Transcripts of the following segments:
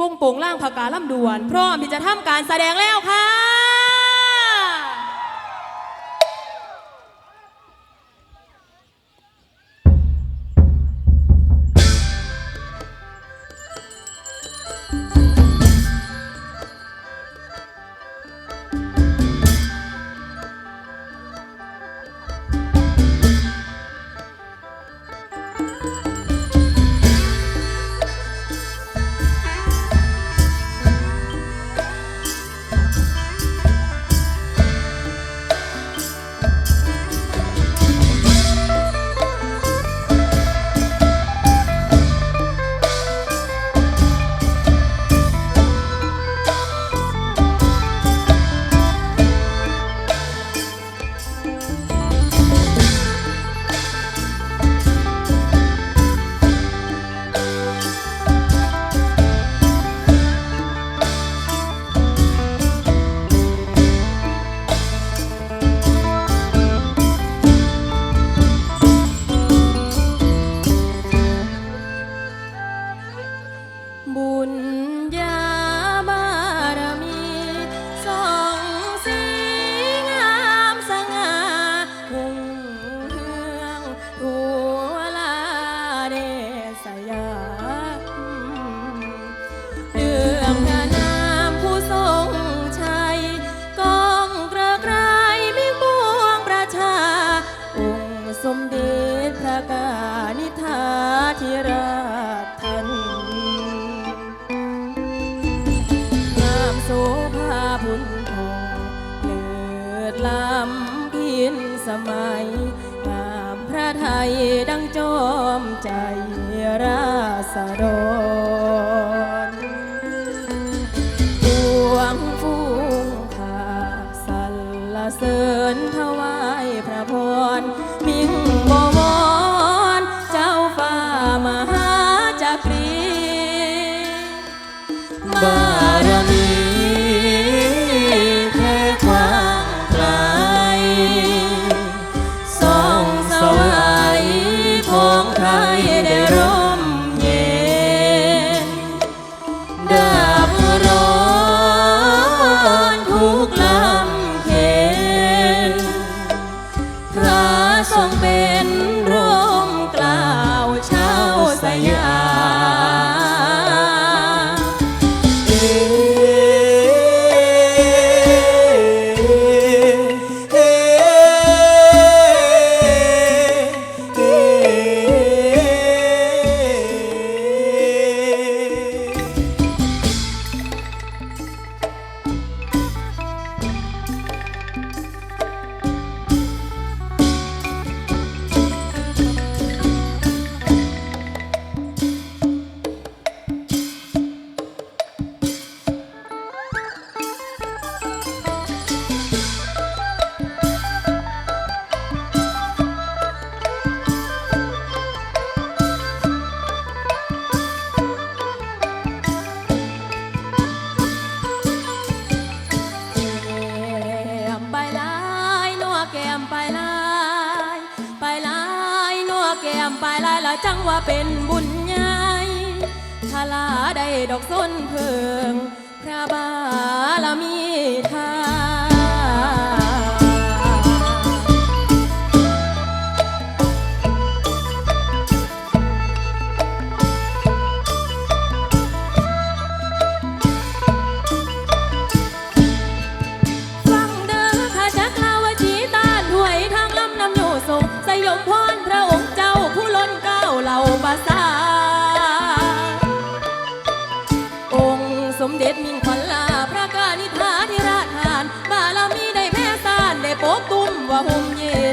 วงโป่งล่างผักกาล่ำดวน พร้อมที่จะทำการแสดงแล้วค่ะ ดังจอมใจราษฎร Bên จังว่าเป็นบุญใหญ่ทลาได้ดอกส้นเพิงพระบา phố tung và hùng nhẹ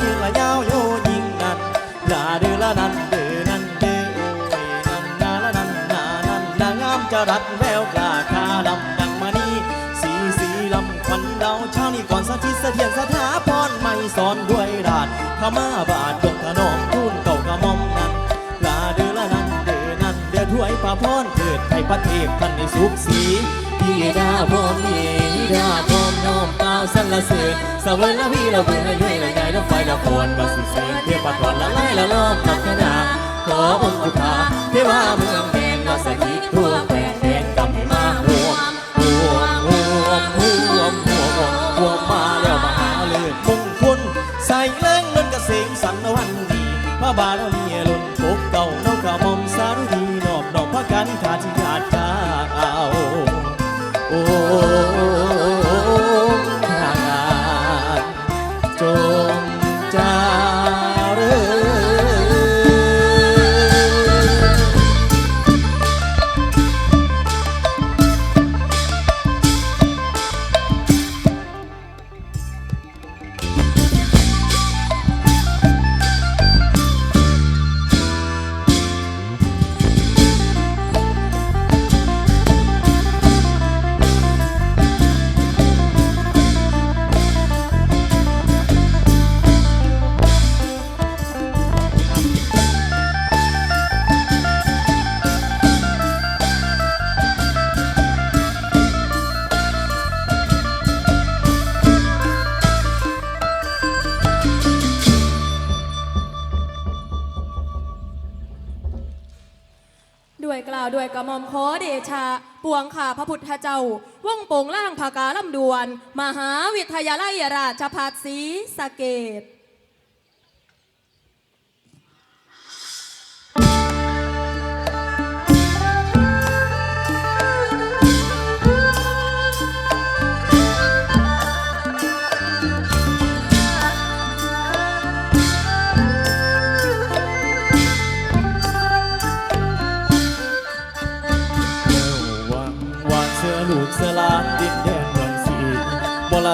ยืนละยาวโยยิงนั่นลาเดือละนั่นเดือนั่นเดือนั่นนาละนั่นนานั่นนางามจะรัดแววกล้าคาลำดังมานีสีสีลำควันดาวเช้านี้ก่อนสักทีเสถียรสถาพรไม่สอนด้วยราดขมาบาดดวงขนอมทุ่นเก่ากระมอมนั่นลาเดือละนั่นเดือนั่นเดือถ้วยปลาพรเกิดไทยประเทศพันในสุขสี พี่ดาพมเองดาพอมน้อมเปล่าสรรเสริญสวรรค์ละพี่เราเบื่อด้วยละไงละไฟละพนบัสิเสริญเทียบปะทอนละไล่ละล้อมพัฒนาขอองค์พระเทวาเมืองแดงมาสถิตทั่ว ระพุทธเจ้า ว่องโป่งล่างภากาลำดวน มหาวิทยาลัยราชภัฏศรีสะเกด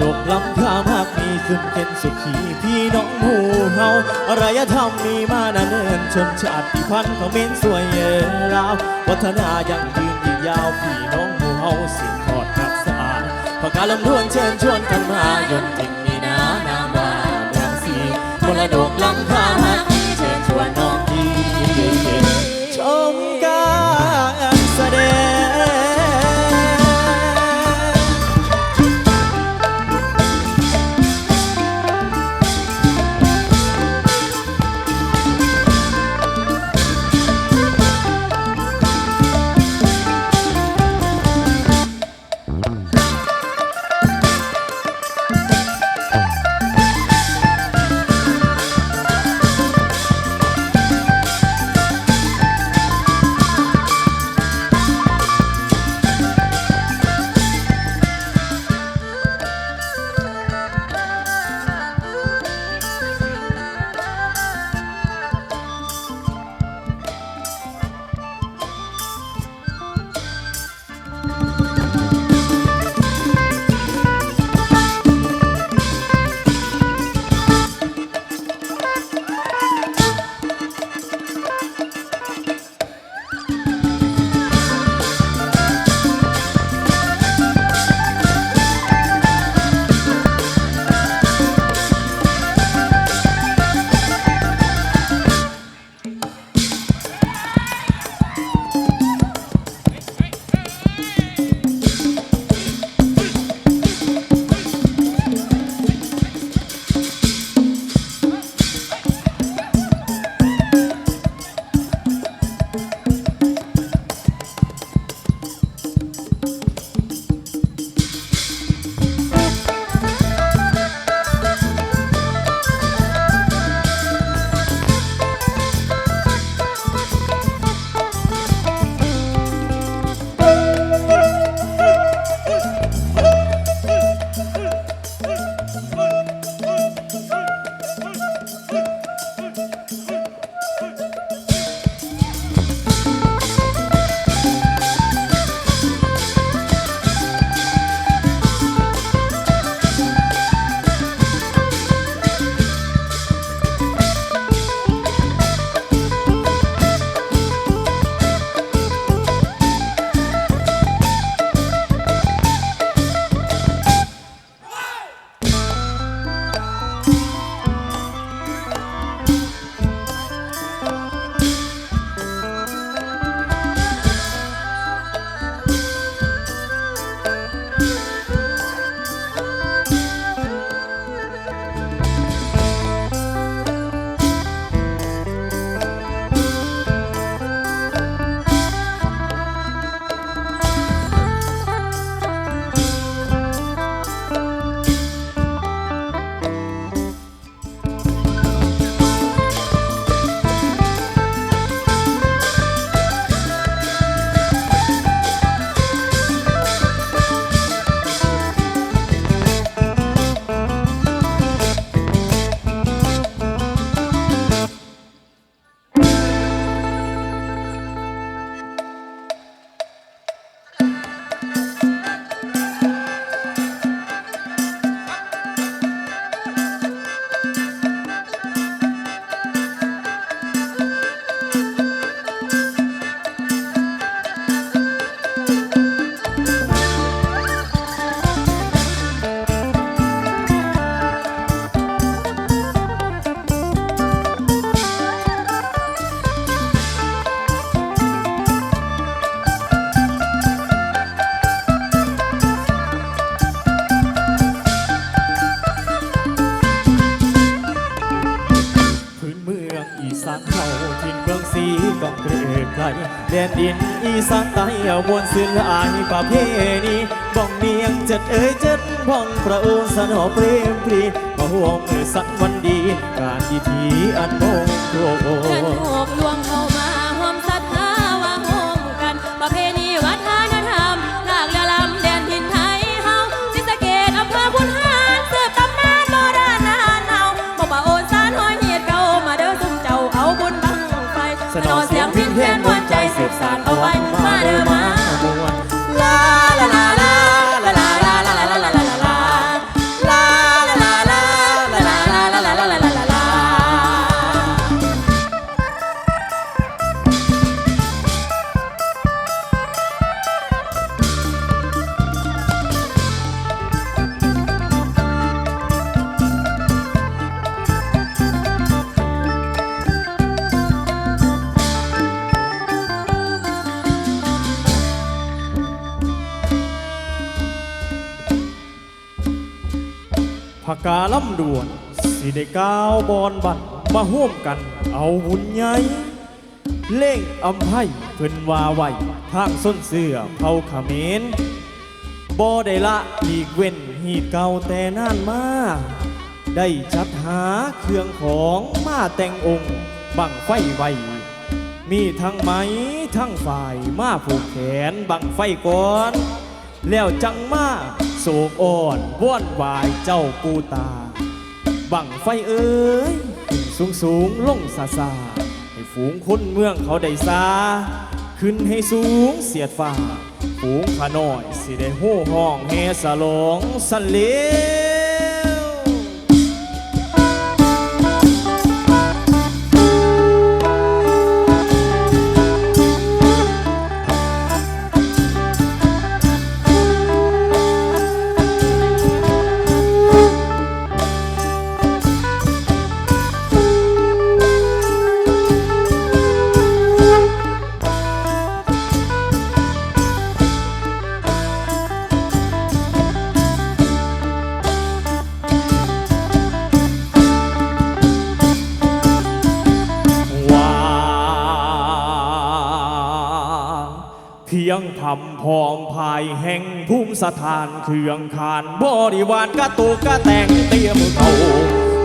ดกล้ำค่ามากมีขึ้นเป็นสุขีพี่น้องหมู่เฮาอารยธรรมมีมานานเนินชนชาติพันธุ์เขาเม้นสวยเยราว วัฒนายังยืนยืนยาวพี่น้องหมู่เฮาสิงทอดรักษาพระกาศลำดวนเชิญชวนกันมายนติานใต้เอามวนศิลออายประเพณีบ้องเมียงเจ็ดเอ้ยเจ็ดพ้องพระโอสนอเปรมปรีมาห่วงมือสักวันดี การดีทีอันมงคล มาห่วมกันเอาบุญใหญ่เล่งอำไพเพิ่นว่าไหวทางส้นเสื้อเผาเขมรบ่ได้ละหลีกเว้นหีดเก่าแต่นานมา ได้จัดหาเครื่องของมาแต่งองค์บังไฟไว้ มีทั้งไม้ทั้งฝ่ายมาผูกแขนบังไฟก่อน แล้วจังมาโศกอ่อนว่อนวายเจ้าปูตา บังไฟเอ้ย สูงสูงลงซาซาให้ฝูงคนเมืองเขาได้ซาขึ้นให้สูงเสียดฟ้าฝูงขาน้อยสิได้โห่ห้องเฮสลองสันเลายแห่งภูมิสถานเครื่องคานบริวารกระตุกกระแต่งเตรียมเขา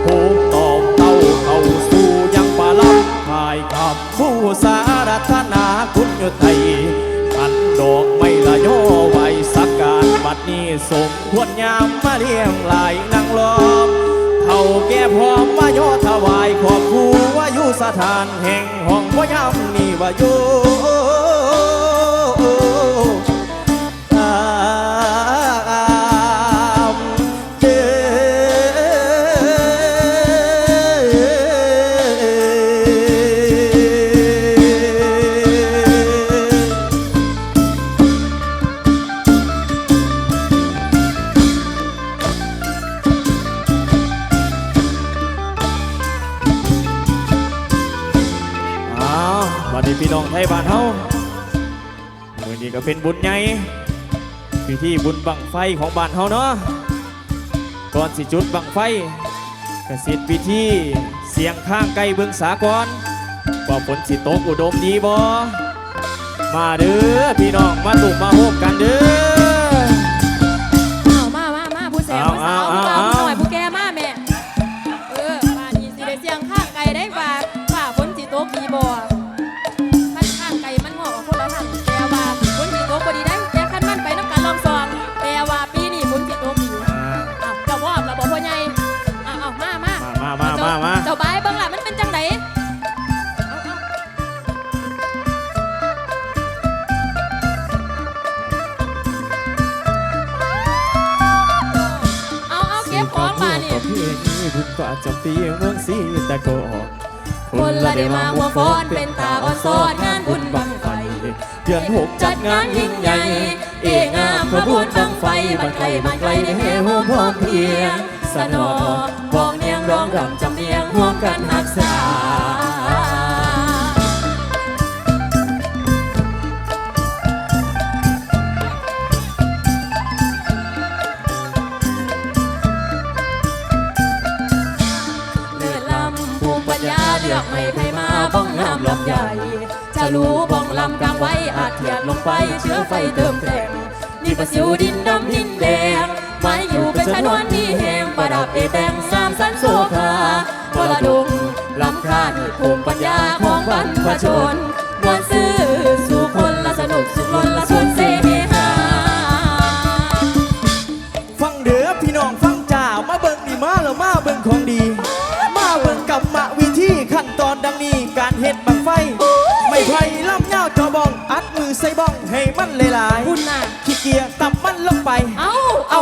โคมตอบเต้าเขาสู่ยังปาลับภายกับผู้สารัตนาคุณยไทยขันดอกไม่ละย่อไว้สักการบัดนี้สมควรยามมาเลี้ยงหลายนางล้อมเท่าแก่พร้อมมาโยถวายขอบคูว่าอยู่สถานแห่งห้องว่ายำนี่ว่าอยู่ บุญใหญ่พิธีบุญบังไฟของบ้านเฮาเนาะก่อนสิจุดบังไฟกสิทธิพิธีเสียงข้างไกลเบืองสากรว่าฝนสิตกอุดมดีบ่มาเด้อพี่น้อง เนียงร้องรำจำเนียงร่วมกันหักษาเลือดลำภูมิปัญญาเลือกไม่ไผมาบ้องงามลำใหญ่จฉลูบ้องลำกลางไว้อาจเทียนลงไปเชื้อไฟเติมแต่งนี่ประสิวดินดำดินแดงไม้อยู่เป็นชนวนที่แหงประดับได้แตงสามสันโซคา รดงลำคาญภูมิปัญญาของบรรพชนมวลซื่อสู่คนละสนุกสุขล้นละชวนเสหาฟังเด้อพี่น้องฟังจ่ามาเบิ่งนี่มาแล้วมาเบิ่งของดี มาเบิ่งกรรมวิธีขั้นตอนดังนี้การเฮ็ดบังไฟ ไม่ไผ่ลำยาวจอบอง อัดมือใส่บ้องให้มันหลายคุณน่ะๆขี้เกียจตับมันลงไป เอาเอา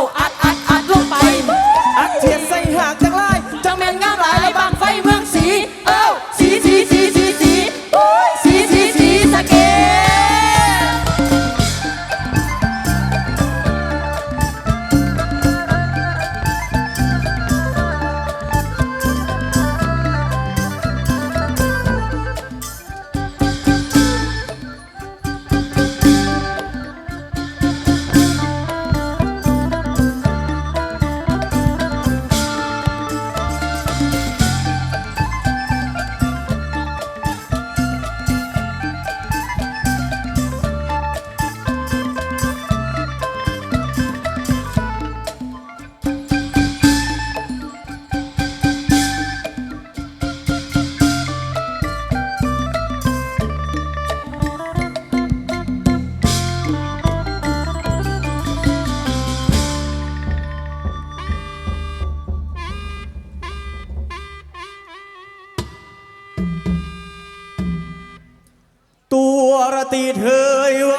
ตัวระตีเธยเว้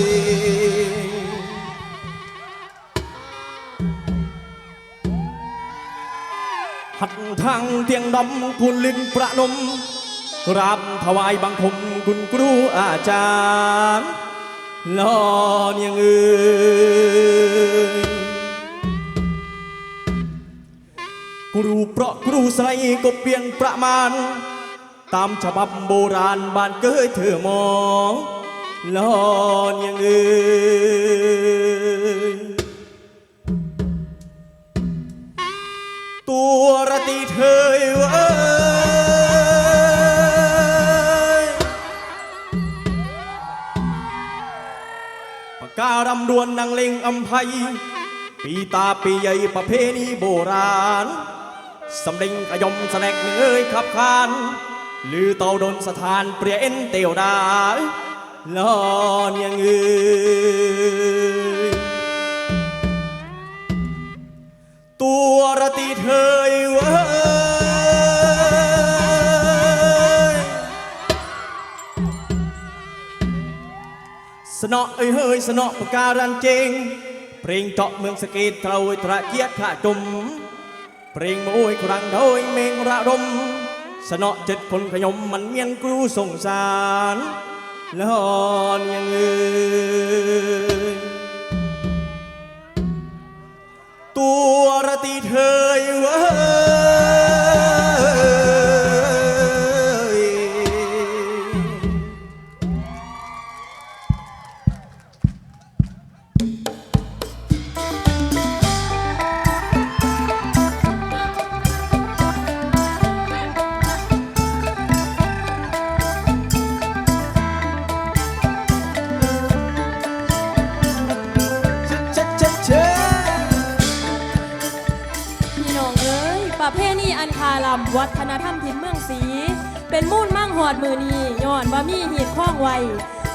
ยหัดทางเตียงดำคุณลินประนมกราบถวายบังคมคุณครูอาจารย์ลอนยังเอ่ยครูเพราะครูใส่ก็เปลี่ยนประมาณ ตามฉบับโบราณบ้านเกยเธอมอลอนยังเอ่ยตัวระตีเธยเว้ยปากการำดวนนางเล็งอำไพปีตาปีใหญ่ประเพณีโบราณสำเร็งกระยมแสนกเอ้ยขับคาน លឺតោដុនស្ថានព្រះអិនទេវតាលនាងអើយតួរទីធ្វើអើយស្នក់អើយហើយស្នក់បការ៉ាន់ជេងព្រេងតក់មឿងសកេតត្រូវត្រាជាតិថាជុំព្រេងមួយក្រាំងដោយមេងរ៉ារុំ สะเสนอเจ็ดคนขยมมันเมียนกรูสงสารลอนยังเอ้ยตัวระตีเธยเว้ย เป็นมูลมั่งหอดมือนีย้อนว่ามีหีดข้องไว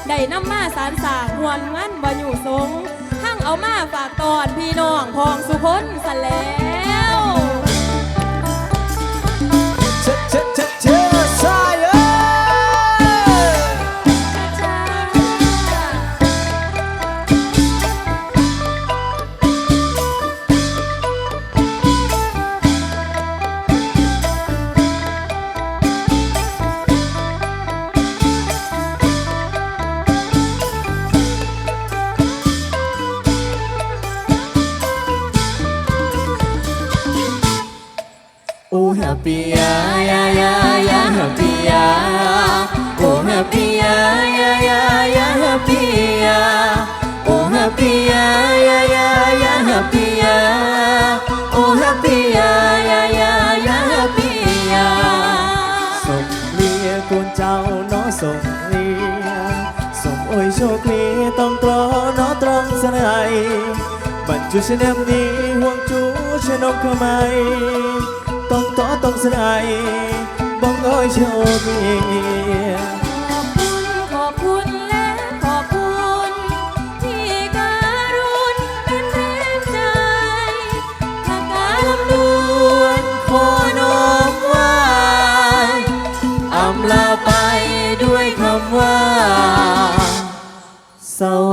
ได้น้ำมาสารสางหวนงั้นบ่อยู่สงทั้งเอามาฝากตอนพี่น้องพองสุพ้นสะแล้วเช็ดเช็ด happy yeah yeah yeah yeah happy yeah oh happy yeah yeah yeah yeah happy yeah ส่งเรียกวนเจ้าเนาะส่งเรียส่งโอ้ยโชคดีต้องตรอเนาะตรองสนานบรรจุชนมนี้ห่วงจูชนมขมายต้องต่อต้องสนายบ้องโอ้ยโชคดี ไ